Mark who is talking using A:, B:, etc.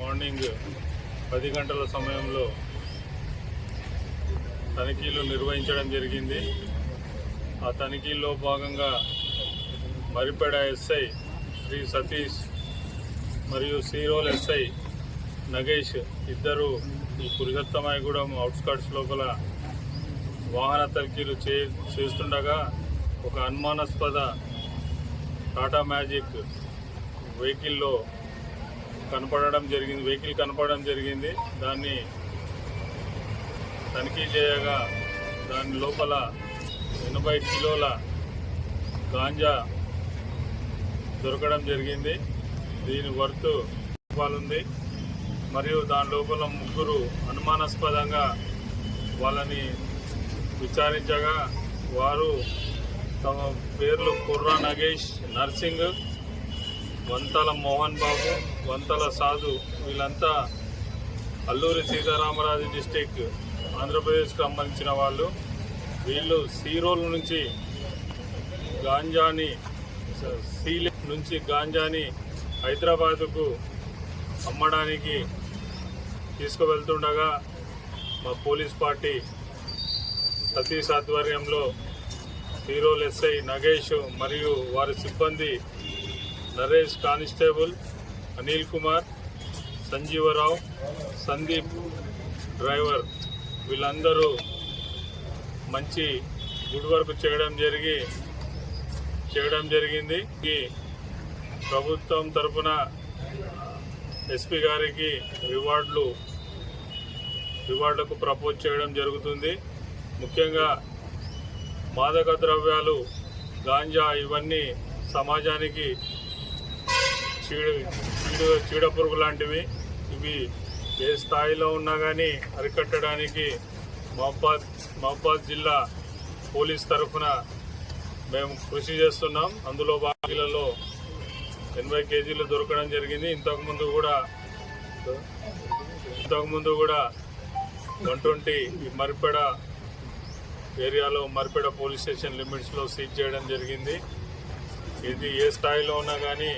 A: Morning పది గంటల సమయంలో తనిఖీలు నిర్వహించడం జరిగింది. ఆ తనిఖీల్లో భాగంగా మరిపెడ ఎస్ఐ శ్రీ సతీష్ మరియు సీరోల్ ఎస్ఐ నగేష్ ఇద్దరు ఈ పురుషత్తమాయగూడెం అవుట్స్కట్స్ లోపల వాహన తనిఖీలు చే చేస్తుండగా ఒక అనుమానాస్పద టాటా మ్యాజిక్ వెహికల్లో కనపడడం జరిగింది వెహికల్ కనపడడం జరిగింది. దాన్ని తనిఖీ చేయగా దాని లోపల ఎనభై కిలోల గాంజా దొరకడం జరిగింది. దీని వర్త్ ఉంది. మరియు దాని లోపల ముగ్గురు అనుమానాస్పదంగా వాళ్ళని విచారించగా వారు తమ పేర్లు కుర్రా నగేష్ నర్సింగ్ వంతల మోహన్ బాబు వంతల సాధు వీళ్ళంతా అల్లూరి సీతారామరాజు డిస్టిక్ ఆంధ్రప్రదేశ్కి సంబంధించిన వాళ్ళు. వీళ్ళు సీరోల్ నుంచి గాంజాని సీలి నుంచి గాంజాని హైదరాబాదుకు అమ్మడానికి తీసుకువెళ్తుండగా మా పోలీస్ పార్టీ సతీష్ ఆధ్వర్యంలో హీరోలు ఎస్ఐ నగేష్ మరియు వారి సిబ్బంది నరేష్ కానిస్టేబుల్ అనిల్ కుమార్ సంజీవరావు సందీప్ డ్రైవర్ వీళ్ళందరూ మంచి గుడ్ వర్క్ చేయడం జరిగి చేయడం జరిగింది. ఈ ప్రభుత్వం తరపున ఎస్పీ గారికి రివార్డులు రివార్డులకు ప్రపోజ్ చేయడం జరుగుతుంది. ముఖ్యంగా మాదక ద్రవ్యాలు గాంజా ఇవన్నీ సమాజానికి చీడ చీడ చీడపురుగు లాంటివి ఇవి ఏ స్థాయిలో ఉన్నా కానీ అరికట్టడానికి మహబాద్ మహబాద్ జిల్లా పోలీస్ తరఫున మేము కృషి చేస్తున్నాం. అందులో బాకీలలో ఎనభై కేజీలు దొరకడం జరిగింది. ఇంతకుముందు కూడా ఇంతకుముందు కూడా వన్ ట్వంటీ ఈ మరిపెడ ఏరియాలో మరిపెడ పోలీస్ స్టేషన్ లిమిట్స్లో సీజ్ చేయడం జరిగింది. ఇది ఏ స్థాయిలో ఉన్నా కానీ